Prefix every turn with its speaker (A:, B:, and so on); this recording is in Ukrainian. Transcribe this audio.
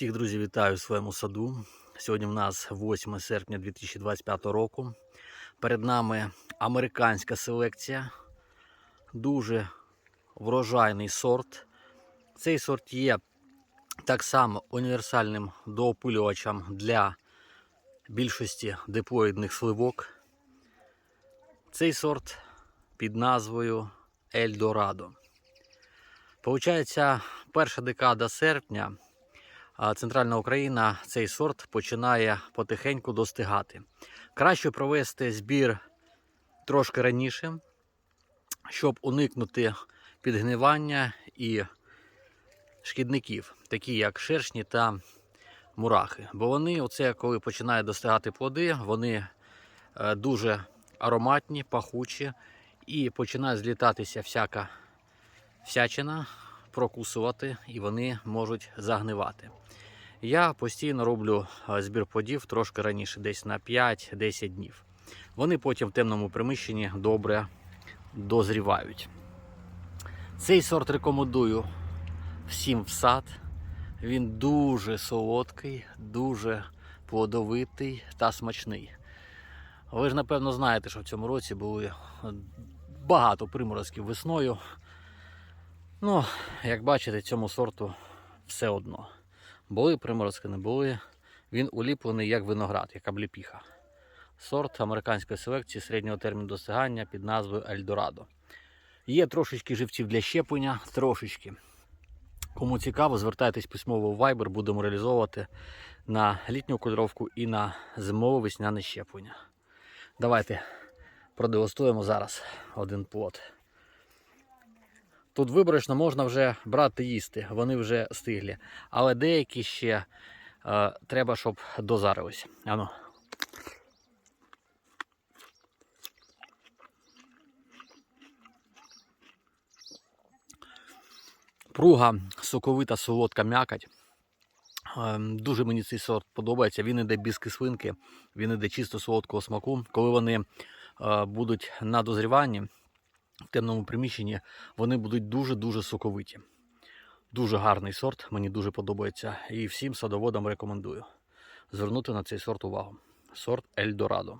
A: Всіх друзі вітаю в своєму саду. Сьогодні в нас 8 серпня 2025 року. Перед нами американська селекція. Дуже врожайний сорт. Цей сорт є так само універсальним доопилювачем для більшості диплоїдних сливок. Цей сорт під назвою Ельдорадо. Получається, перша декада серпня центральна Україна цей сорт починає потихеньку достигати. Краще провести збір трошки раніше, щоб уникнути підгнивання і шкідників, такі як шершні та мурахи. Бо вони, оце, коли починають достигати плоди, вони е, дуже ароматні, пахучі і починає злітатися всяка всячина, прокусувати, і вони можуть загнивати. Я постійно роблю е, збір плодів трошки раніше, десь на 5-10 днів. Вони потім в темному приміщенні добре дозрівають. Цей сорт рекомендую всім в сад. Він дуже солодкий, дуже плодовитий та смачний. Ви ж напевно знаєте, що в цьому році були багато приморозків весною. Ну, як бачите, цьому сорту все одно. Були приморозки, не були. Він уліплений як виноград, як обліпіха. Сорт американської селекції середнього терміну досягання під назвою Ельдорадо. Є трошечки живців для щеплення, трошечки. Кому цікаво, звертайтесь письмово в Viber, будемо реалізовувати на літню кольоровку і на зимове весняне щеплення. Давайте продегустуємо зараз один плод. Тут виборочно можна вже брати їсти, вони вже стиглі. Але деякі ще е, треба, щоб дозарились. Ану. Пруга соковита, солодка м'якоть. Е, Дуже мені цей сорт подобається. Він іде без кислинки, він іде чисто солодкого смаку. Коли вони е, будуть на дозріванні, в темному приміщенні вони будуть дуже-дуже соковиті. Дуже гарний сорт, мені дуже подобається. І всім садоводам рекомендую звернути на цей сорт увагу. Сорт Ельдорадо.